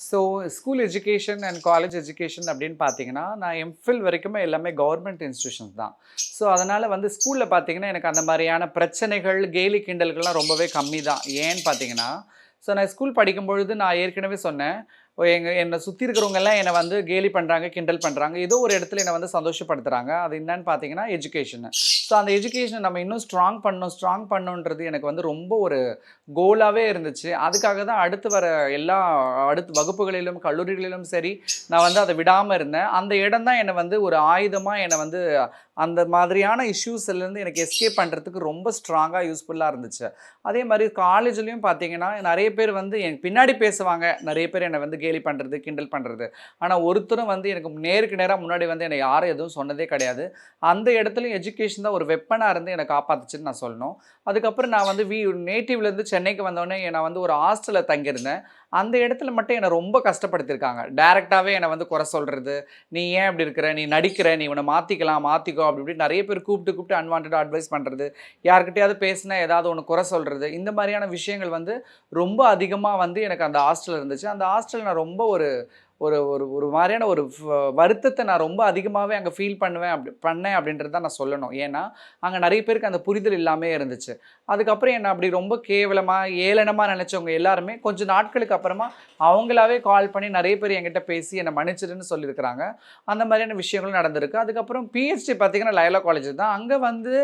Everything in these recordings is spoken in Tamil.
So school education and college education அப்படின்னு பார்த்தீங்கன்னா நான் எம்ஃபில் வரைக்குமே எல்லாமே கவர்மெண்ட் இன்ஸ்டியூஷன்ஸ் தான். ஸோ அதனால் வந்து ஸ்கூலில் பார்த்தீங்கன்னா எனக்கு அந்த மாதிரியான பிரச்சனைகள் கேலி கிண்டல்கள்லாம் ரொம்பவே கம்மி தான் ஏன்னு பார்த்தீங்கன்னா ஸோ நான் ஸ்கூல் படிக்கும்பொழுது நான் ஏற்கனவே சொன்னேன் எங்கள் என்னை சுற்றி இருக்கிறவங்க எல்லாம் என்னை வந்து கேலி பண்ணுறாங்க கிண்டல் பண்ணுறாங்க ஏதோ ஒரு இடத்துல என்னை வந்து சந்தோஷப்படுத்துகிறாங்க அது என்னன்னு பார்த்தீங்கன்னா எஜுகேஷனு ஸோ அந்த எஜுகேஷனை நம்ம இன்னும் ஸ்ட்ராங் பண்ணணும் ஸ்ட்ராங் பண்ணணுன்றது எனக்கு வந்து ரொம்ப ஒரு கோலாகவே இருந்துச்சு. அதுக்காக தான் அடுத்து வர எல்லா அடுத்து வகுப்புகளிலும் கல்லூரிகளிலும் சரி நான் வந்து அதை விடாமல் இருந்தேன். அந்த இடம் தான் என்னை வந்து ஒரு ஆயுதமாக என்னை வந்து அந்த மாதிரியான இஷ்யூஸ்லேருந்து எனக்கு எஸ்கேப் பண்ணுறதுக்கு ரொம்ப ஸ்ட்ராங்காக யூஸ்ஃபுல்லாக இருந்துச்சு. அதே மாதிரி காலேஜ்லேயும் பார்த்தீங்கன்னா நிறைய பேர் வந்து எனக்கு பின்னாடி பேசுவாங்க. நிறைய பேர் என்னை வந்து கேலி பண்ணுறது கிண்டல் பண்ணுறது ஆனால் ஒருத்தரும் வந்து எனக்கு நேருக்கு நேராக முன்னாடி வந்து என்னை யாரும் எதுவும் சொன்னதே கிடையாது. அந்த இடத்துலையும் எஜுகேஷன் தான் ஒரு வெப்பனாக இருந்து என்னை காப்பாத்துச்சுன்னு நான் சொல்லணும். அதுக்கப்புறம் நான் வந்து வீ நேட்டிவ்லேருந்து சென்னைக்கு வந்தோடனே நான் வந்து ஒரு ஹாஸ்டலில் தங்கியிருந்தேன். அந்த இடத்துல மட்டும் என்னை ரொம்ப கஷ்டப்படுத்தியிருக்காங்க. டேரெக்டாகவே என்னை வந்து குறை சொல்கிறது நீ ஏன் இப்படி இருக்கிற? நீ நடிக்கிற? நீ இவனை மாற்றிக்கலாம் மாற்றிக்கோ அப்படி இப்படி நிறைய பேர் கூப்பிட்டு கூப்பிட்டு அன்வான்டாக அட்வைஸ் பண்ணுறது யார்கிட்டயாவது பேசினா ஏதாவது ஒன்று குறை சொல்கிறது இந்த மாதிரியான விஷயங்கள் வந்து ரொம்ப அதிகமாக வந்து எனக்கு அந்த ஹாஸ்டல் இருந்துச்சு. அந்த ஹாஸ்டல் நான் ரொம்ப ஒரு ஒரு ஒரு ஒரு மாதிரியான ஒரு வருத்தத்தை நான் ரொம்ப அதிகமாகவே அங்கே ஃபீல் பண்ணுவேன் அப்படி பண்ணேன் அப்படின்றது தான் நான் சொல்லணும். ஏன்னா அங்கே நிறைய பேருக்கு அந்த புரிதல் இல்லாமே இருந்துச்சு. அதுக்கப்புறம் என்னை அப்படி ரொம்ப கேவலமாக ஏளனமாக நினச்சவங்க எல்லாருமே கொஞ்சம் நாட்களுக்கு அப்புறமா அவங்களாவே கால் பண்ணி நிறைய பேர் என்கிட்ட பேசி என்னை மன்னிச்சிடுன்னு சொல்லியிருக்கிறாங்க. அந்த மாதிரியான விஷயங்களும் நடந்திருக்கு. அதுக்கப்புறம் பிஹெச்டி பார்த்தீங்கன்னா லயலா காலேஜ் தான். அங்கே வந்து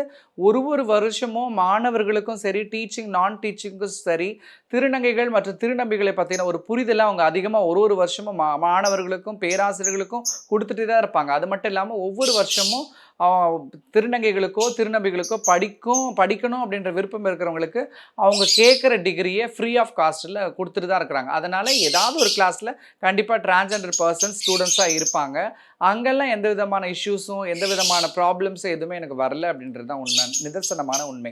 ஒரு ஒரு வருஷமும் மாணவர்களுக்கும் சரி டீச்சிங் நான் டீச்சிங்க்கும் சரி திருநங்கைகள் மற்றும் திருநம்பிகளை பார்த்தீங்கன்னா ஒரு புரிதலை அவங்க அதிகமாக ஒரு ஒரு வருஷமும் மா மாணவர்களுக்கும் பேராசிரியர்களுக்கும் கொடுத்துட்டு தான் இருப்பாங்க. அது மட்டும் இல்லாமல் ஒவ்வொரு வருஷமும் திருநங்கைகளுக்கோ திருநம்பிகளுக்கோ படிக்கும் படிக்கணும் அப்படின்ற விருப்பம் இருக்கிறவங்களுக்கு அவங்க கேட்குற டிகிரியை ஃப்ரீ ஆஃப் காஸ்ட்டில் கொடுத்துட்டு தான் இருக்கிறாங்க. அதனால் ஏதாவது ஒரு கிளாஸில் கண்டிப்பாக டிரான்ஸ்ஜெண்டர் பர்சன் ஸ்டூடெண்ட்ஸாக இருப்பாங்க. அங்கெல்லாம் எந்த விதமான இஷ்யூஸும் எந்த விதமான ப்ராப்ளம்ஸும் எதுவுமே எனக்கு வரல அப்படின்றது தான் உண்மை நிதர்சனமான உண்மை.